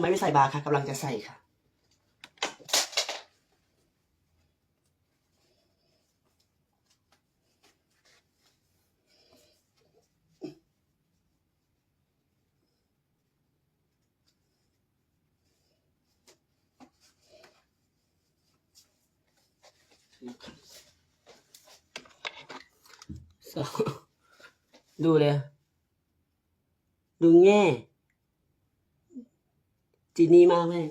ไมไม่ใส่บาร์คะกำลังจะใส่ค่ะ ดูเลย ดูแง่ จีนี่มากแม่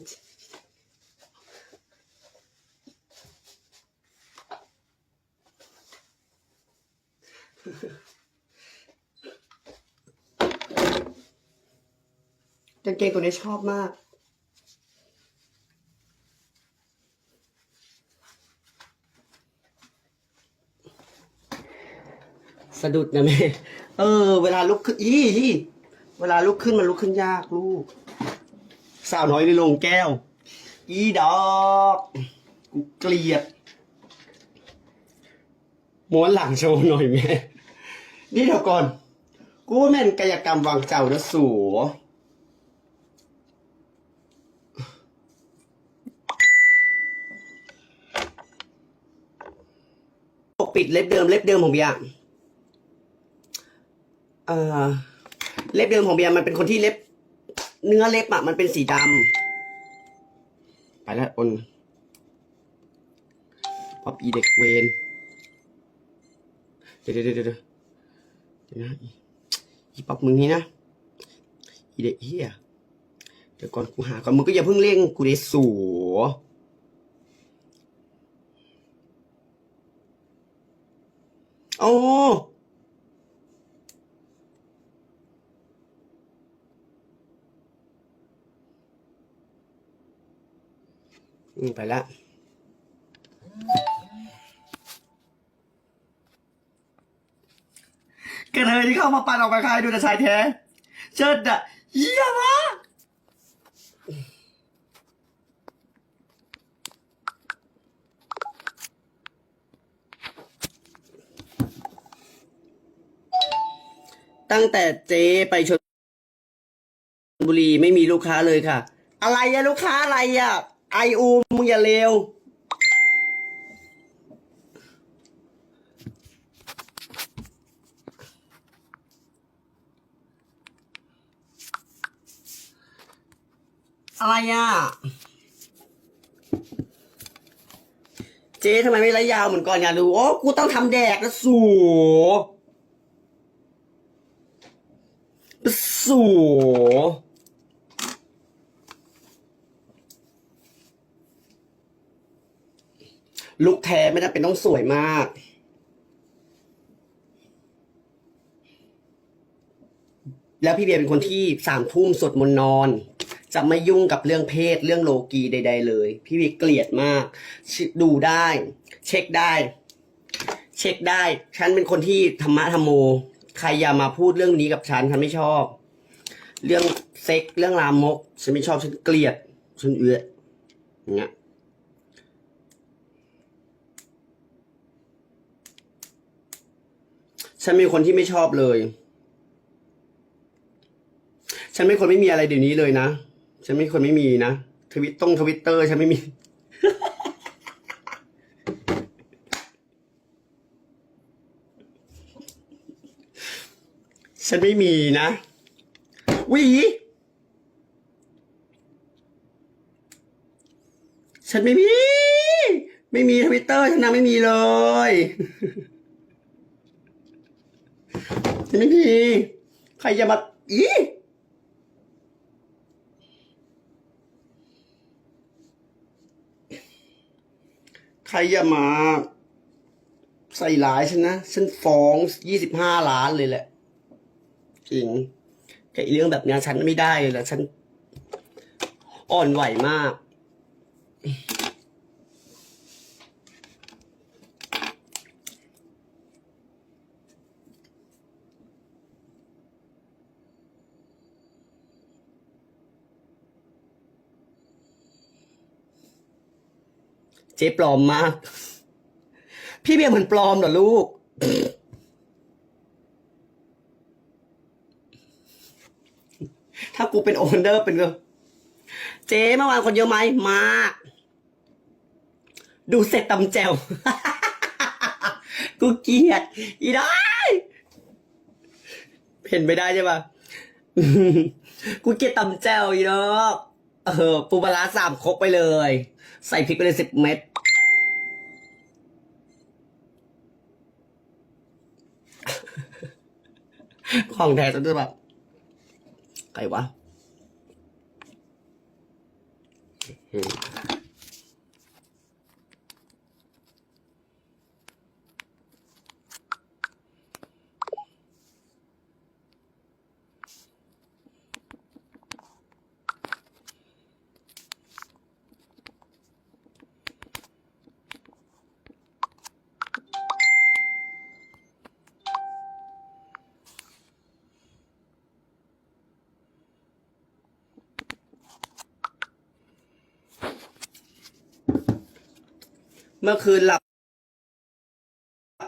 กางเกงตัวนี้ชอบมากสะดุดนะแม่ เออ เวลาลุกขึ้นอีอีเวลาลุกขึ้นมันลุกขึ้นยากลูก สาวน้อยในโรงแก้ว อีดอกกูเกลียดม้วนหลังโชว์หน่อยแม่นี่เดี๋ยวก่อน กูแม่นกายกรรมวางเจ้านะสูปกปิดเล็บเดิมเล็บเดิมของเบียร์เล็บเดิมของเบียร์มันเป็นคนที่เล็บ เนื้อเล็บอะมันเป็นสีดำไปแล้วอนป๊อปอีเด็กเวนเดี๋ยวเดี๋ยวเดี๋ยวเดี๋ยวนะอีอีป๊อปมึงนี่นะอีเด็กเฮียเดี๋ยวก่อนกูหาก่อนมึงก็อย่าเพิ่งเร่งกูได้สูโอ้ ไปละกระเทยที่เข้ามาปั่นออกมาคายดูแต่ชายแท้ เชิดอะเยี่ยมากตั้งแต่เจไปชนบุรีไม่มีลูกค้าเลยค่ะ อะไรอะลูกค้าอะไรอะ ไออูมึงอย่าเลวอะไรอะ เจ๊ทำไมไม่ระยาวเหมือนก่อนอยากดูโอ้กูต้องทำแดกนะสูสูลุกแท้ไม่จำเป็นต้องสวยมาก แล้วพี่เบียร์เป็นคนที่สามทุ่มสวดมนต์นอน จะไม่ยุ่งกับเรื่องเพศเรื่องโลกีใด ๆ เลย พี่เบียร์เกลียดมาก ดูได้ เช็คได้ เช็คได้ ฉันเป็นคนที่ธรรมะธรรมโม ใครอย่ามาพูดเรื่องนี้กับฉันฉันไม่ชอบ เรื่องเซ็กเรื่องลามก ฉันไม่ชอบฉันเกลียดฉันเอืออย่างเงี้ย ฉันเป็นคนที่ไม่ชอบเลย ฉันเป็นคนไม่มีอะไรเดี๋ยวนี้เลยนะ ฉันเป็นคนไม่มีนะทวิตต้องทวิตเตอร์ฉันไม่มี ฉันไม่มีนะวีฉันไม่มี ไม่มีทวิตเตอร์ฉันนะไม่มีเลย ฉันไม่มีใครจะมาอีใครจะมา ใส่ร้ายฉันนะ ฉันฟ้องยี่สิบห้าล้านเลยแหละ จริงแต่อีเรื่องแบบนี้ฉันไม่ได้เลยแหละฉันอ่อนไหวมาก เจ๊ปลอมมาก พี่เบียร์เหมือนปลอมเหรอลูก ถ้ากูเป็นโอนเดอร์เป็นก็เจ๊เมื่อวานคนเยอะไหมมาก ดูเสร็จตำแจว กูเกลียด อีได้ เห็นไม่ได้ใช่ปะกูเกลียดตำแจวอีดอก เออปูปลาสามครกไปเลย ใส่พริกไปเลยสิบเม็ดของแท้จะแบบใครวะ เมื่อคืนหลับ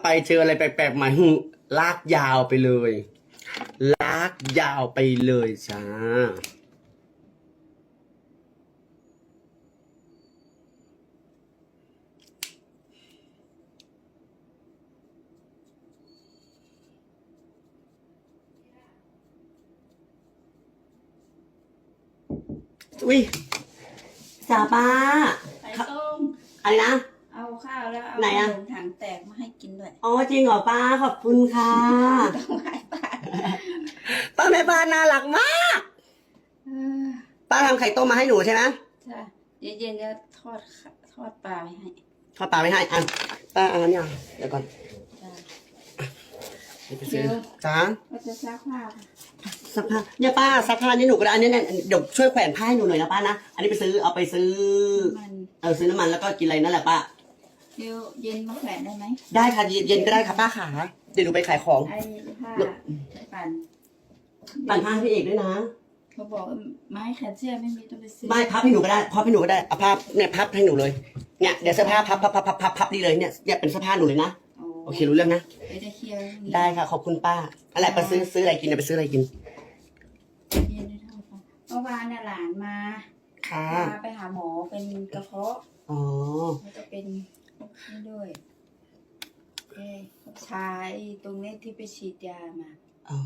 ไปเจออะไรแปลกๆมาหึลากยาวไปเลย ลากยาวไปเลยจ้าอุ้ยจ้าป้าไข่ต้มอะไรนะ เอาข้าวแล้วเอาไหนอะ ขมถังแตกมาให้กินด้วยอ๋อจริงเหรอป้าขอบคุณค่ะ ต้องให้ป้าป้าแม่บ้านน่ารักมาก เออป้าทำไข่ต้มมาให้หนูใช่ไหมใช่เย็นๆจะทอดข้าทอดปลาไว้ให้ทอดปลาไม่ให้อะป้าเอาอันนี้เอาเดี๋ยวก่อนจ้ะ เดี๋ยวไปซื้อเดี๋ยว จ้าก็จะซักผ้าค่ะซักผ้าเนี่ยป้าซักผ้านี่หนูก็ได้อันนี้เนี่ยเดี๋ยวช่วยแขวนผ้าให้หนูหน่อยนะป้านะอันนี้ไปซื้อเอาไปซื้อ มัน เออซื้อน้ำมันแล้วก็กินอะไรนั่นแหละป้า เดี๋ยวเย็นมาแขวนได้ไหมได้ค่ะเย็นๆก็ได้ค่ะป้าขาเดี๋ยวหนูไปขายของ ไอ้ผ้าปั่นปั่นผ้าให้พี่เอกด้วยนะเขาบอกว่าไม้แขนเสื้อไม่มีต้องไปซื้อไม่พับให้หนูก็ได้พับให้หนูก็ได้เอาผ้าเนี่ยพับให้หนูเลยเนี่ยเดี๋ยวเสื้อผ้าพับพับพับพับพับพับนี่เลยเนี่ยเนี่ยเป็นเสื้อผ้าหนูเลยนะโอ้โอเครู้เรื่องนะเดี๋ยวจะเคลียร์เรื่องนี้ได้ค่ะขอบคุณป้าอะไรไปซื้อซื้ออะไรกินเดี๋ยวไปซื้ออะไรกินเย็นได้เท่ากันเมื่อวานน่ะหลานมาค่ะพาไปหาหมอเป็นกระเพาะอ๋อ แล้วก็เป็น นี่ด้วยเอ้ชายตรงนี้ที่ไปฉีดยามา อ๋อ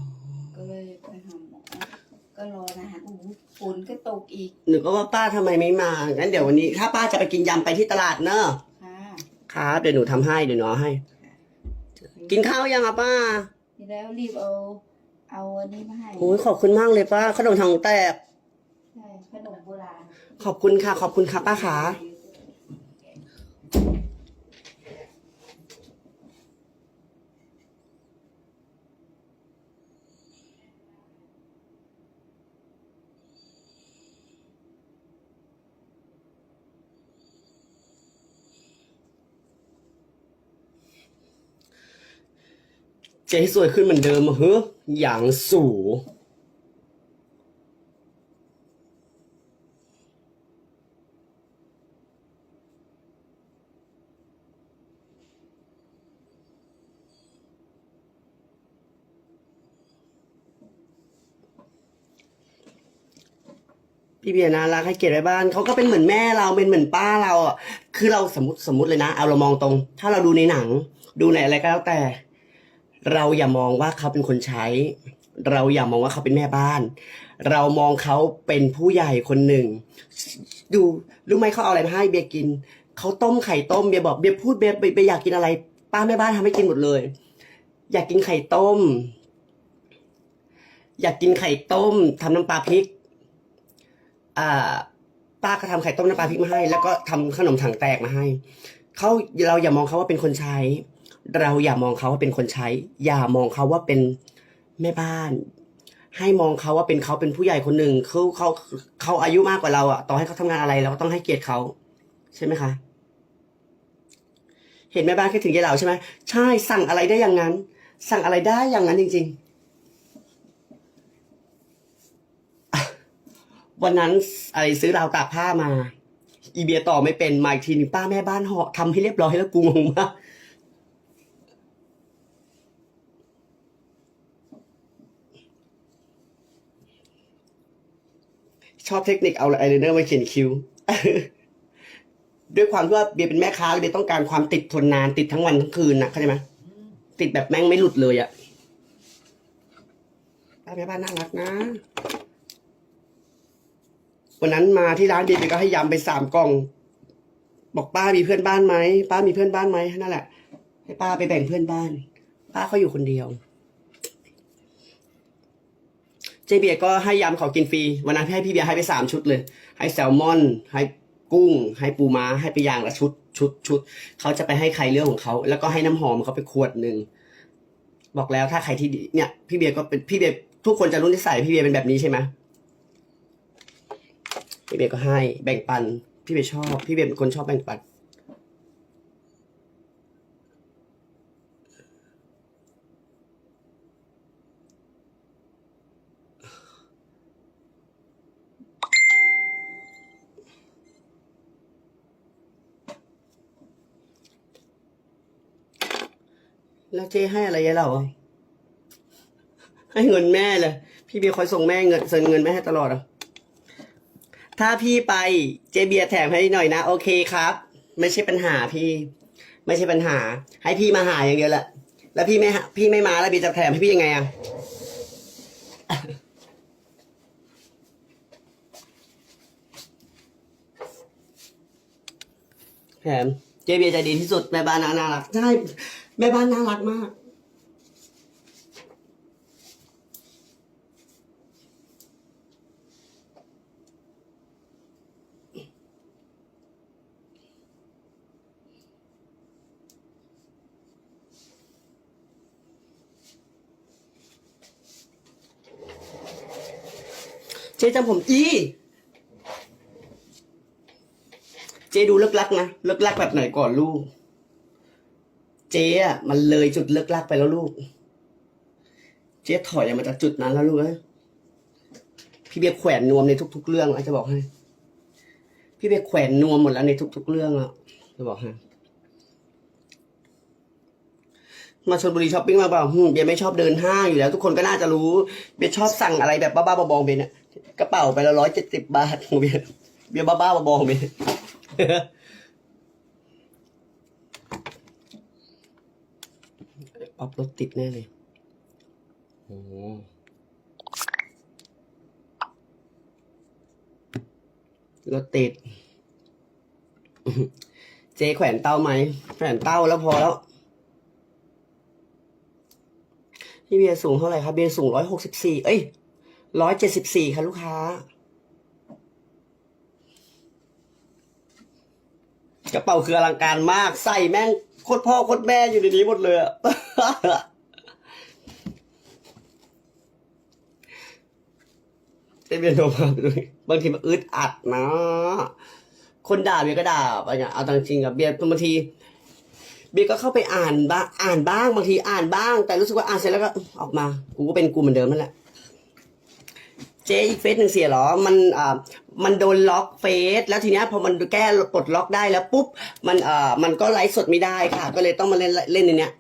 ก็เลยไปหาหมอ ก็รอนะฮะโอ้โหฝนก็ตกอีกหนูก็ว่าป้าทำไมไม่มางั้นเดี๋ยววันนี้ ถ้าป้าจะไปกินยำไปที่ตลาดเนอะค่ะครับเดี๋ยวหนูทำให้เดี๋ยวหนูเอาให้ กินข้าวยังอะป้าทีแล้วรีบเอา เอาอันนี้มาให้โอ้ยขอบคุณมากเลยป้าขนมถังแตก ใช่ขนมโบราณขอบคุณค่ะ ขอบคุณค่ะป้าขา เจ๊สวยขึ้นเหมือนเดิมอะเฮ้ยอย่างสูพี่เบียร์น่ารักให้เกียรติไว้บ้านเขาก็เป็นเหมือนแม่เราเป็นเหมือนป้าเราอะคือเราสมมติสมมติเลยนะ เอาเรามองตรง ถ้าเราดูในหนัง ดูในอะไรก็แล้วแต่ เราอย่ามองว่าเขาเป็นคนใช้ เราอย่ามองว่าเขาเป็นแม่บ้าน เรามองเขาเป็นผู้ใหญ่คนหนึ่ง ดูรู้ไหมเขาเอาอะไรมาให้เบียร์กิน เขาต้มไข่ต้มเบียร์บอกเบียร์พูดเบียร์เบียร์อยากกินอะไร ป้าแม่บ้านทำให้กินหมดเลย อยากกินไข่ต้ม อยากกินไข่ต้มทำน้ำปลาพริก อ่า ป้าก็ทำไข่ต้มน้ำปลาพริกมาให้ แล้วก็ทำขนมถังแตกมาให้เขาเราอย่ามองเขาว่าเป็นคนใช้ เราอย่ามองเขาว่าเป็นคนใช้ อย่ามองเขาว่าเป็นแม่บ้าน ให้มองเขาว่าเป็นเขาเป็นผู้ใหญ่คนหนึ่งเขาเขาเขาอายุมากกว่าเราอะต่อให้เขาทำงานอะไรเราก็ต้องให้เกียรติเขาใช่ไหมคะเห็นแม่บ้านคิดถึงยายเหล่าใช่ไหมใช่สั่งอะไรได้อย่างนั้น สั่งอะไรได้อย่างนั้นจริง ๆวันนั้นอะไรซื้อราวตากผ้ามา อีเบียต่อไม่เป็นมาอีกทีนึงป้าแม่บ้านเหาะทำให้เรียบร้อยแล้วกูงงมาก ชอบเทคนิคเอาอายไลเนอร์มาเขียนคิ้วด้วยความที่ว่าเบียร์เป็นแม่ค้าเบียร์ต้องการความติดทนนานติดทั้งวันทั้งคืนนะเข้าใจไหมติดแบบแม่งไม่หลุดเลยอะป้าแม่บ้านน่ารักนะ วันนั้นมาที่ร้านเบียร์เบียร์ก็ให้ยำไปสามกล่อง บอกป้ามีเพื่อนบ้านไหมป้ามีเพื่อนบ้านไหมนั่นแหละ ให้ป้าไปแบ่งเพื่อนบ้าน ป้าเขาอยู่คนเดียว เจเบียร์ก็ให้ยำเขากินฟรีวันนั้นให้พี่เบียร์ให้ไปสามชุดเลย ให้แซลมอน ให้กุ้ง ให้ปูม้า ให้ไปอย่างละชุดชุดชุดเขาจะไปให้ใครเรื่องของเขา แล้วก็ให้น้ำหอมเขาไปขวดหนึ่งบอกแล้วถ้าใครที่ดีเนี่ย พี่เบียร์ก็เป็นพี่เบียร์ทุกคนจะรู้นิสัยพี่เบียร์เป็นแบบนี้ใช่ไหมพี่เบียร์ก็ให้แบ่งปัน พี่เบียร์ชอบ พี่เบียร์เป็นคนชอบแบ่งปัน แล้วเจ๊ให้อะไรยายเราอะให้เงินแม่เลย พี่เบียร์คอยส่งแม่เงินเซ็นเงินแม่ให้ตลอดอะถ้าพี่ไปเจเบียร์แถมให้หน่อยนะ โอเคครับ ไม่ใช่ปัญหาพี่ ไม่ใช่ปัญหา ให้พี่มาหาอย่างเดียวแหละแล้วพี่ไม่พี่ไม่มาแล้วเบียร์จะแถมให้พี่ยังไงอะแถมเจเบียร์ใจดีที่สุดแม่บ้านน่ารักใช่ แม่บ้านน่ารักมาก เจ๊จำผมอี เจ๊ดูเลิกลักนะ เลิกลักแบบไหนก่อนลูก เจ๊อะมันเลยจุดเลิกลักไปแล้วลูก เจ๊ถอยออกมาจากจุดนั้นแล้วลูกเอ้ยพี่เบียร์แขวนนวมในทุก ๆ เรื่องแล้วจะบอกให้ พี่เบียร์แขวนนวมหมดแล้วในทุก ๆ เรื่องแล้วจะบอกให้มาชลบุรีช้อปปิ้งมาเปล่าเบียร์ไม่ชอบเดินห้างอยู่แล้ว ทุกคนก็น่าจะรู้เบียร์ชอบสั่งอะไรแบบบ้าๆบอๆเบียร์เนี่ยกระเป๋าไปละร้อยเจ็ดสิบบาทของเบียร์เบียร์บ้าๆบอๆเบียร์ ออฟรถติดแน่เลยโอ้โหรถติด เจ๊แขวนเต้าไหม แขวนเต้าแล้วพอแล้วพี่เบียร์สูงเท่าไหร่ครับเบียร์สูงร้อยหกสิบสี่เอ้ยร้อยเจ็ดสิบสี่ค่ะลูกค้ากระเป๋าคืออลังการมาก ใส่แม่ง โคตรพ่อโคตรแม่อยู่ในนี้หมดเลยอะเต้นเบียร์โนมาด้วยบางทีมันอึดอัดนะ คนด่าเบียก็ด่าไปอย่างเอาตามจริงอะเบียบางที เบียก็เข้าไปอ่านบ้างอ่านบ้างบางทีอ่านบ้าง แต่รู้สึกว่าอ่านเสร็จแล้วก็ออกมา กูก็เป็นกูเหมือนเดิมนั่นแหละเจ๊อีกเฟซหนึ่งเสียหรอ มันอ่า มันโดนล็อกเฟซแล้วทีเนี้ยพอมันแก้ปลดล็อกได้แล้วปุ๊บมันเอ่ามันก็ไลฟ์สดไม่ได้ค่ะ ก็เลยต้องมาเล่นเล่นในเนี้ย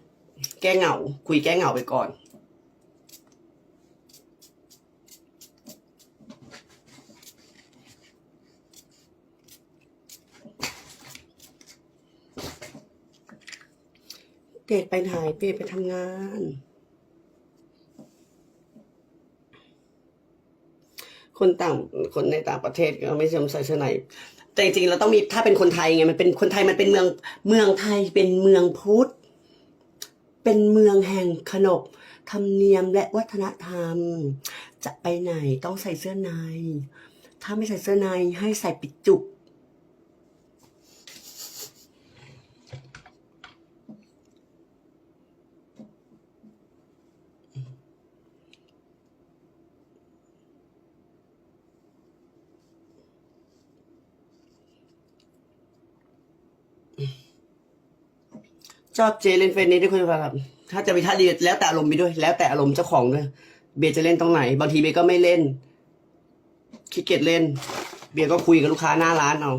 แก้เหงา คุยแก้เหงาไปก่อนเดทไปไหนเดทไปทำงาน คนต่างคนในต่างประเทศก็ไม่ยอมใส่เสื้อในแต่จริงๆเราต้องมีถ้าเป็นคนไทยไงมันเป็นคนไทยมันเป็นเมืองเมืองไทยเป็นเมืองพุทธเป็นเมืองแห่งขนบธรรมเนียมและวัฒนธรรม จะไปไหนต้องใส่เสื้อใน ถ้าไม่ใส่เสื้อในให้ใส่ปิดจุก ชอบเจเล่นเฟซนี้ด้วยคุณผู้ชมครับ ถ้าจะมีท่าดีแล้วแต่อารมณ์ไปด้วย แล้วแต่อารมณ์เจ้าของด้วยเบียร์จะเล่นตรงไหน บางทีเบียร์ก็ไม่เล่นขี้เกียจเล่น เบียร์ก็คุยกับลูกค้าหน้าร้านเอา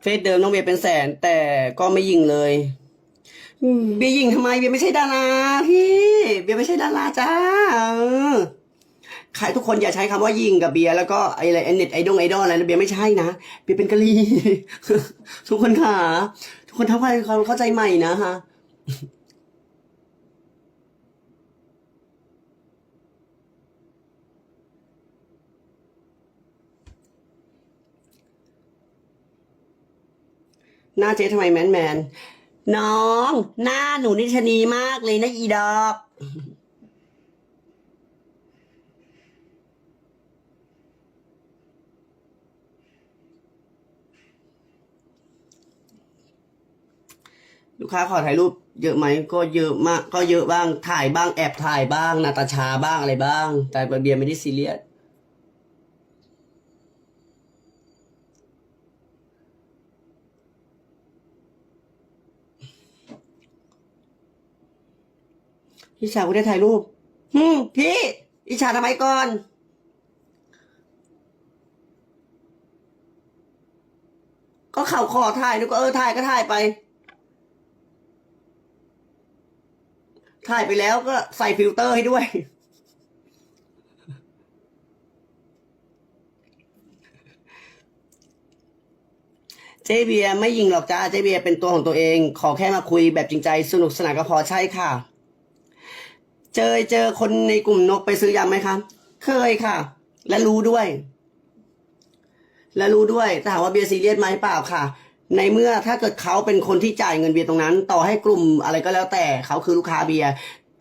เฟซเดิมน้องเบียร์เป็นแสนแต่ก็ไม่ยิงเลย เบียร์ยิงทำไมเบียไม่ใช่ดาราพี่เบียไม่ใช่ดาราจ้าใครทุกคนอย่าใช้คำว่ายิงกับเบียร์แล้วก็ไออะไรเน็ตไอดองไอดอลอะไรนะเบียร์ไม่ใช่นะเบียร์เป็นกะลีทุกคนค่ะ ทุกคนทำความเข้าใจใหม่นะฮะหน้าเจ๊ทำไมแมนแมน น้อง หน้าหนูนิชนีมากเลยนะอีดอก ลูกค้าขอถ่ายรูปเยอะไหมก็เยอะมาก ก็เยอะบ้างถ่ายบ้างแอบถ่ายบ้างนาตาชาบ้างอะไรบ้าง แต่เบียร์ไม่ได้ซีเรียส พี่ชาก็ได้ถ่ายรูปฮึพี่ อิชาทำไมก่อน ก็เข่าคอถ่ายนึกว่าเออถ่ายก็ถ่ายไป ถ่ายไปแล้วก็ใส่ฟิลเตอร์ให้ด้วยเจเบียร์ไม่ยิงหรอกจ้าเจเบียร์เป็นตัวของตัวเอง ขอแค่มาคุยแบบจริงใจสนุกสนานก็พอใช่ค่ะ เจอเจอคนในกลุ่มนกไปซื้อยำไหมครับเคยค่ะ และรู้ด้วย และรู้ด้วยแต่ถามว่าเบียร์ซีเรียสไหมเปล่าค่ะ ในเมื่อถ้าเกิดเขาเป็นคนที่จ่ายเงินเบียร์ตรงนั้น ต่อให้กลุ่มอะไรก็แล้วแต่เขาคือลูกค้าเบียร์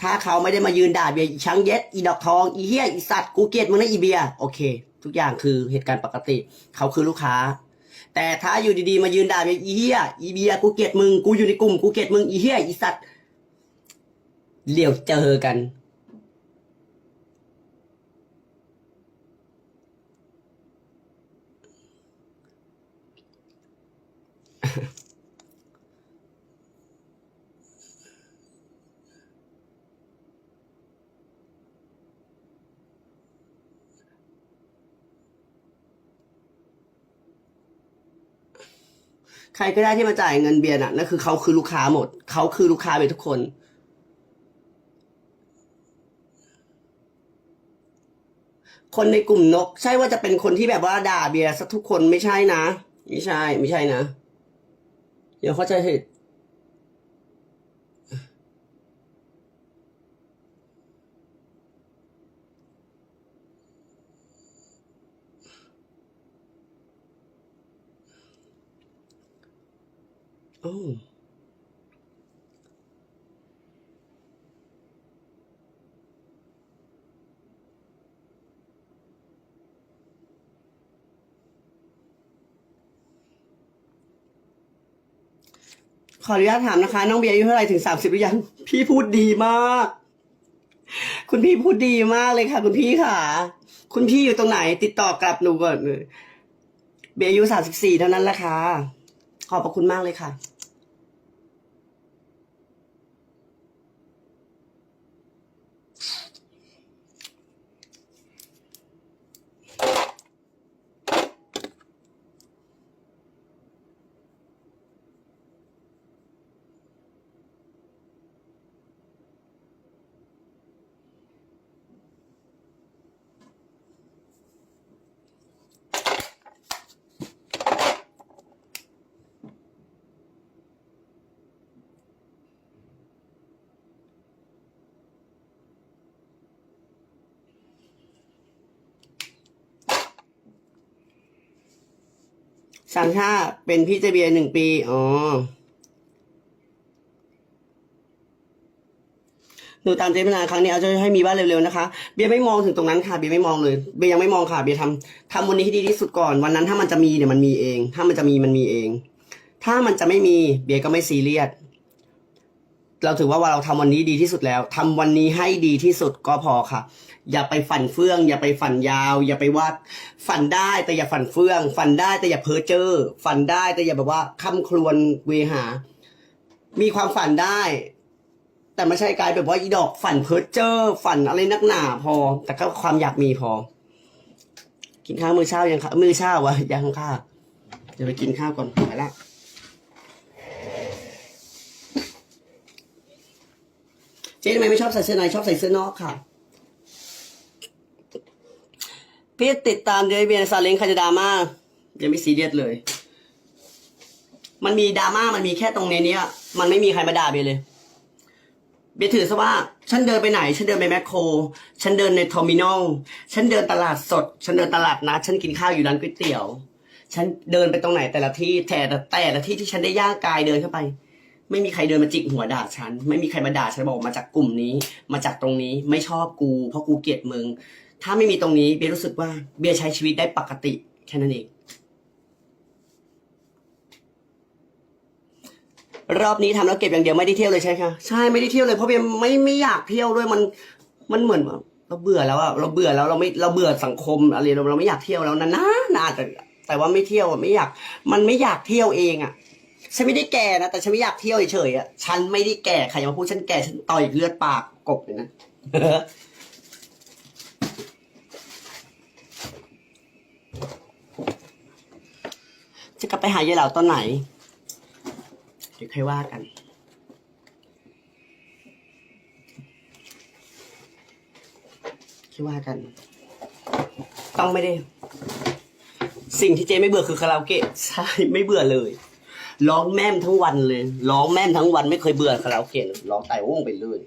ถ้าเขาไม่ได้มายืนด่าเบียร์ช้างเย็ดอีดอกทองอีเหี้ยอีสัตว์กูเกลียดมึงนะอีเบียร์โอเค ทุกอย่างคือเหตุการณ์ปกติ เขาคือลูกค้า แต่ถ้าอยู่ดีๆมายืนด่าเบียร์อีเหี้ยอีเบียร์กูเกลียดมึงกูอยู่ในกลุ่มกูเกลียดมึงอีเหี้ยอีสัตว์ เดี๋ยวเจอกัน ใครก็ได้ที่มาจ่ายเงินเบียร์น่ะนั่นคือเขาคือลูกค้าหมด เขาคือลูกค้าไปทุกคน คนในกลุ่มนก ใช่ว่าจะเป็นคนที่แบบว่าด่าเบียร์สักทุกคนไม่ใช่นะ ไม่ใช่ ไม่ใช่นะ เดี๋ยวเข้าใจผิดอ้ ขออนุญาตถามนะคะ น้องเบียร์อายุเท่าไหร่ถึงสามสิบหรือยัง พี่พูดดีมาก คุณพี่พูดดีมากเลยค่ะ คุณพี่ค่ะ คุณพี่อยู่ตรงไหน ติดต่อกลับหนูก่อนเลยเบียร์อายุสามสิบสี่เท่านั้นแหละค่ะ ขอบพระคุณมากเลยค่ะ สามชาเป็นพี่เจเบียนหนึ่งปี อ๋อ หนูตามเจ๊มานานครั้งนี้เอาจะให้มีบ้านเร็วๆนะคะ เบียไม่มองถึงตรงนั้นค่ะ เบียไม่มองเลย เบียยังไม่มองค่ะ เบียทำทำวันนี้ให้ดีที่สุดก่อน วันนั้นถ้ามันจะมีเนี่ยมันมีเอง ถ้ามันจะมีมันมีเอง ถ้ามันจะไม่มี เบียก็ไม่ซีเรียส เราถือว่าว่าเราทำวันนี้ดีที่สุดแล้วทำวันนี้ให้ดีที่สุดก็พอค่ะ อย่าไปฝันเฟื่อง อย่าไปฝันยาว อย่าไปวาดฝันได้แต่อย่าฝันเฟื่อง ฝันได้แต่อย่าเพ้อเจ้อฝันได้แต่อย่าแบบว่าคำครวญเวหา มีความฝันได้ แต่ไม่ใช่กลายแบบว่าอีดอกฝันเพ้อเจ้อฝันอะไรนักหนาพอ แต่ก็ความอยากมีพอ กินข้าวมื้อเช้ายังคะมื้อเช้าวะยังค่ะเดี๋ยวไปกินข้าวก่อนไปละ จ๊ทำไมไม่ชอบใส่เสื้อในชอบใส่เสื้อนอกค่ะ พี่ติดตามเดวิเบียนซาเล้งครจะดราม่ายังไม่ซีเรียสเลย มันมีดราม่ามันมีแค่ตรงในนี้มันไม่มีใครมาด่าเบียเลย เบียถือซะว่า ฉันเดินไปไหน ฉันเดินไปแมคโคร ฉันเดินในทอร์มินอล ฉันเดินตลาดสด ฉันเดินตลาดนัดฉันกินข้าวอยู่ร้านก๋วยเตี๋ยว ฉันเดินไปตรงไหนแต่ละที่แต่แต่ละที่ที่ฉันได้ย่างกายเดินเข้าไป ไม่มีใครเดินมาจิกหัวด่าฉัน ไม่มีใครมาด่าฉันบอกมาจากกลุ่มนี้ มาจากตรงนี้ไม่ชอบกู เพราะกูเกลียดมึง ถ้าไม่มีตรงนี้เบียร์รู้สึกว่าเบียร์ใช้ชีวิตได้ปกติแค่นั้นเองรอบนี้ทำแล้วเก็บอย่างเดียวไม่ได้เที่ยวเลยใช่ไหมคะใช่ไม่ได้เที่ยวเลยเพราะเบียร์ไม่ไม่อยากเที่ยวด้วยมันมันเหมือนเราเบื่อแล้วอะเราเบื่อแล้วเราไม่เราเบื่อสังคมอะไรเราเราไม่อยากเที่ยวแล้วนะนะนะแต่แต่ว่าไม่เที่ยวอะไม่อยาก มันไม่อยากเที่ยวเองอะ ฉันไม่ได้แก่นะแต่ฉันไม่อยากเที่ยวเฉยๆอะฉันไม่ได้แก่ใครจะมาพูดฉันแก่ฉันต่อยเลือดปากกบเลยนะจะกลับไปหายายเหล่าตอนไหนเดี๋ยวค่อยว่ากัน ค่อยว่ากัน ต้องไม่ได้ สิ่งที่เจไม่เบื่อคือคาราโอเกะใช่ไม่เบื่อเลย ร้องแม่มทั้งวันเลย ร้องแม่มทั้งวันไม่เคยเบื่อคาราโอเกะเลยร้องไต่วงไปเลย